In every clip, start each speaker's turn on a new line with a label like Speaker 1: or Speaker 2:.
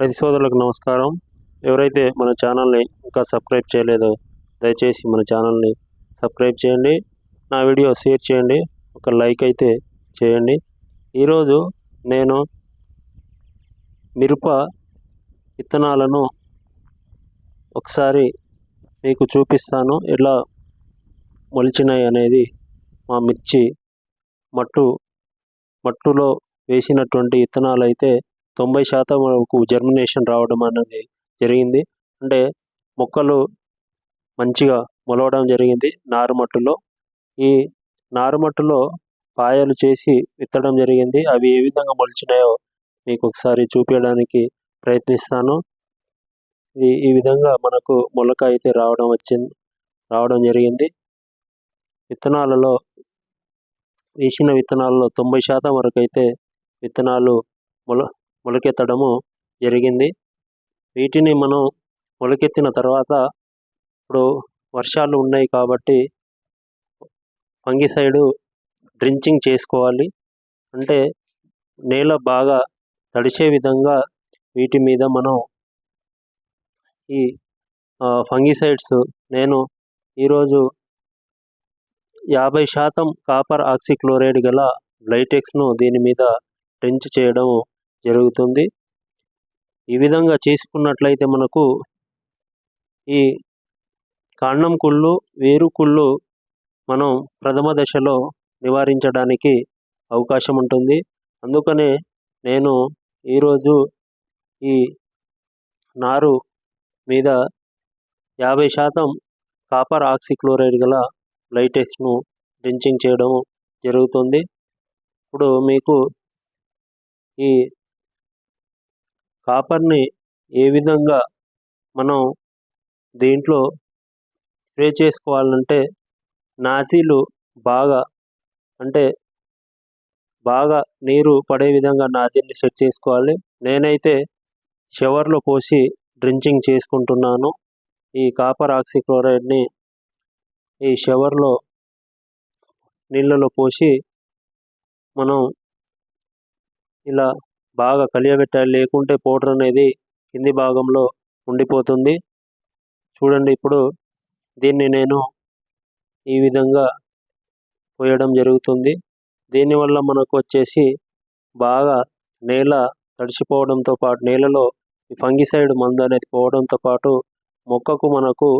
Speaker 1: రైతు సోదరులకు నమస్కారం. ఎవరైతే మన ఛానల్ని ఇంకా సబ్స్క్రైబ్ చేయలేదో దయచేసి మన ఛానల్ని సబ్స్క్రైబ్ చేయండి. నా వీడియో షేర్ చేయండి. ఒక లైక్ అయితే చేయండి. ఈరోజు నేను మిరప విత్తనాలను ఒకసారి మీకు చూపిస్తాను. ఎలా మొలిచినాయి అనేది మా మిర్చి మట్టు మట్టులో వేసినటువంటి విత్తనాలు అయితే తొంభై శాతం వరకు జర్మినేషన్ రావడం అనేది జరిగింది. అంటే మొక్కలు మంచిగా మొలవడం జరిగింది నారుమట్టులో ఈ నారుమట్టులో పాయలు చేసి విత్తడం జరిగింది. అవి ఏ విధంగా మొలిచినాయో మీకు ఒకసారి చూపించడానికి ప్రయత్నిస్తాను. ఈ ఈ విధంగా మనకు మొలక అయితే రావడం వచ్చింది రావడం జరిగింది. విత్తనాలలో వేసిన విత్తనాలలో తొంభై శాతం వరకు అయితే విత్తనాలు మొల మొలకెత్తడము జరిగింది. వీటిని మనం మొలకెత్తిన తర్వాత ఇప్పుడు వర్షాలు ఉన్నాయి కాబట్టి ఫంగిసైడు డ్రించింగ్ చేసుకోవాలి. అంటే నేల బాగా తడిసే విధంగా వీటి మీద మనం ఈ ఫంగిసైడ్స్ నేను ఈరోజు యాభై శాతం కాపర్ ఆక్సిక్లోరైడ్ గల బ్లైటెక్స్ను దీని మీద డ్రించ్ చేయడం జరుగుతుంది. ఈ విధంగా చేసుకున్నట్లయితే మనకు ఈ కాండం కుళ్ళు వేరు కుళ్ళు మనం ప్రథమ దశలో నివారించడానికి అవకాశం ఉంటుంది. అందుకనే నేను ఈరోజు ఈ నారు మీద యాభై శాతం కాపర్ ఆక్సిక్లోరైడ్ గల లైటెక్స్ను డ్రించింగ్ చేయడం జరుగుతుంది. ఇప్పుడు మీకు ఈ కాపర్ని ఏ విధంగా మనం దీంట్లో స్ప్రే చేసుకోవాలంటే నాజీలు బాగా అంటే బాగా నీరు పడే విధంగా నాజీల్ని సెట్ చేసుకోవాలి. నేనైతే షవర్లో పోసి డ్రించింగ్ చేసుకుంటున్నాను. ఈ కాపర్ ఆక్సిక్లోరైడ్ని ఈ షవర్లో నీళ్ళలో పోసి మనం ఇలా బాగా కలియబెట్టాలి. లేకుంటే పౌడర్ అనేది కింది భాగంలో ఉండిపోతుంది. చూడండి ఇప్పుడు దీన్ని నేను ఈ విధంగా పోయడం జరుగుతుంది. దీనివల్ల మనకు వచ్చేసి బాగా నేల తడిసిపోవడంతో పాటు నేలలో ఈ ఫంగిసైడ్ మందు అనేది పోవడంతో పాటు మొక్కకు మనకు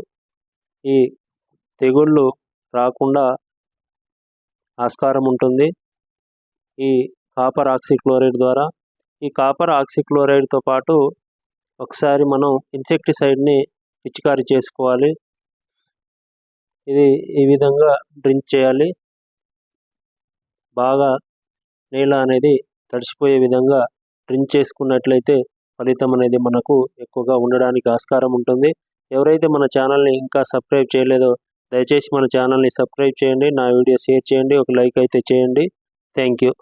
Speaker 1: ఈ తెగుళ్ళు రాకుండా ఆస్కారం ఉంటుంది. ఈ కాపర్ ఆక్సిక్లోరైడ్ ద్వారా ఈ కాపర్ ఆక్సిక్లోరైడ్తో పాటు ఒకసారి మనం ఇన్సెక్టిసైడ్ని పిచికారీ చేసుకోవాలి. ఇది ఈ విధంగా డ్రింక్ చేయాలి. బాగా నేల అనేది తడిసిపోయే విధంగా డ్రింక్ చేసుకున్నట్లయితే ఫలితం అనేది మనకు ఎక్కువగా ఉండడానికి ఆస్కారం ఉంటుంది. ఎవరైతే మన ఛానల్ని ఇంకా సబ్స్క్రైబ్ చేయలేదో దయచేసి మన ఛానల్ని సబ్స్క్రైబ్ చేయండి. నా వీడియో షేర్ చేయండి. ఒక లైక్ అయితే చేయండి. Thank you